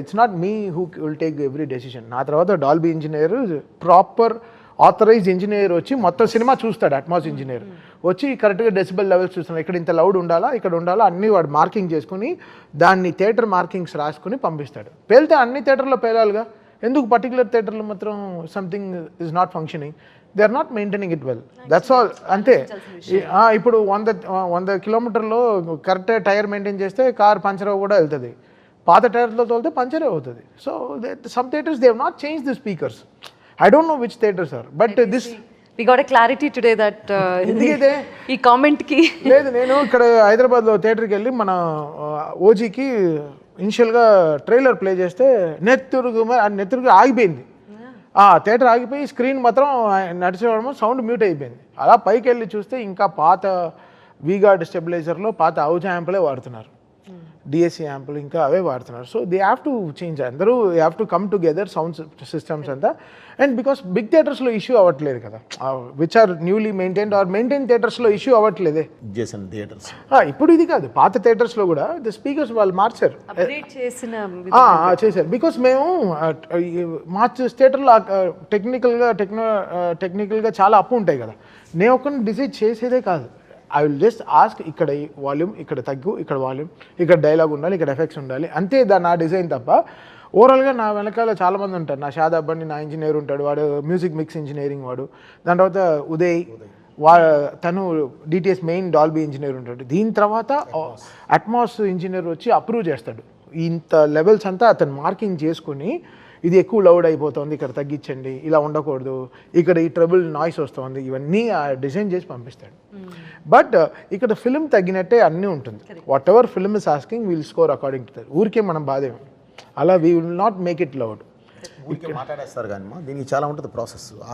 It's not me who will take every decision నా తర్వాత Dolby engineer proper authorised engineer వచ్చి మొత్తం cinema చూస్తాడు అట్మాస్ ఇంజనీర్ వచ్చి కరెక్ట్గా డెసిబల్ లెవెల్స్ చూస్తున్నాడు. ఇక్కడ ఇంత లౌడ్ ఉండాలా ఇక్కడ ఉండాలా అన్ని వాడు మార్కింగ్ చేసుకుని దాన్ని థియేటర్ మార్కింగ్స్ రాసుకుని పంపిస్తాడు. పేలితే అన్ని థియేటర్లో పేలాలిగా. ఎందుకు పర్టికులర్ థియేటర్లో మాత్రం something is not functioning they are not maintaining it well that's all అంతే. ఇప్పుడు వంద వంద కిలోమీటర్లో కరెక్ట్ టైర్ మెయింటైన్ చేస్తే కార్ పంచర్ కూడా వెళ్తుంది. పాత టైర్లో తోలితే పంచరే అవుతుంది. So some theatres they not change the speakers I don't know which theatre sir but this we got a clarity today that ఎందుకైతే? ఈ కామెంట్కి లేదు నేను ఇక్కడ హైదరాబాద్లో థియేటర్కి వెళ్ళి మన ఓజీకి ఇనిషియల్గా ట్రైలర్ ప్లే చేస్తే నెత్తురుగు నెత్తురుగు ఆగిపోయింది. ఆ థియేటర్ ఆగిపోయి స్క్రీన్ మాత్రం నడిచేవాడము సౌండ్ మ్యూట్ అయిపోయింది. అలా పైకి వెళ్ళి చూస్తే ఇంకా పాత వీగార్డ్ స్టెబిలైజర్లో పాత అవుజ్ యాంపులే వాడుతున్నారు. డిఎస్సి యాంపులు ఇంకా అవే వాడుతున్నారు. So they have to change అందరూ have to come together sound systems అంతా. అండ్ బికాస్ బిగ్ థియేటర్స్లో ఇష్యూ అవ్వట్లేదు కదా. Which are newly maintained are maintain థియేటర్స్లో ఇష్యూ అవ్వట్లేదే. చేసిన థియేటర్స్ ఆ, ఇప్పుడు ఇది కాదు. పాత థియేటర్స్లో కూడా ద స్పీకర్స్ వాళ్ళు మార్చారు. ఆ, ఆ, చేశారు. బికాస్ మేము మార్చ్ థియేటర్లో టెక్నికల్గా టెక్నో టెక్నికల్గా చాలా అప్పు ఉంటాయి కదా. నేను ఒకరిని డిసైడ్ చేసేదే కాదు. ఐ విల్ జస్ట్ ఆస్క్ ఇక్కడ వాల్యూమ్ ఇక్కడ తగ్గు ఇక్కడ వాల్యూమ్ ఇక్కడ డైలాగ్ ఉండాలి ఇక్కడ ఎఫెక్ట్స్ ఉండాలి. అంతే దా నా డిజైన్ తప్ప. ఓవరాల్గా నా వెనకాల చాలామంది ఉంటారు. నా షాదాబ్ బండి నా ఇంజనీర్ ఉంటాడు వాడు మ్యూజిక్ మిక్స్ ఇంజనీరింగ్ వాడు. దాని తర్వాత ఉదయ్ వా తను డిటిఎస్ మెయిన్ డాల్బీ ఇంజనీర్ ఉంటాడు. దీని తర్వాత అట్మాస్ ఇంజనీర్ వచ్చి అప్రూవ్ చేస్తాడు. ఇంత లెవెల్స్ అంతా అతను మార్కింగ్ చేసుకుని ఇది ఎక్కువ లౌడ్ అయిపోతుంది ఇక్కడ తగ్గించండి ఇలా ఉండకూడదు ఇక్కడ ఈ ట్రబుల్ నాయిస్ వస్తుంది ఇవన్నీ డిజైన్ చేసి పంపిస్తాడు. బట్ ఇక్కడ ఫిల్మ్ తగ్గినట్టే అన్నీ ఉంటుంది. Whatever film is asking will score according to that ఊరికే మనం బాధేం అలా we will not make it loud ఊరికే మాట్లాడేస్తారు కానీ మా దీనికి చాలా ఉంటుంది ప్రాసెస్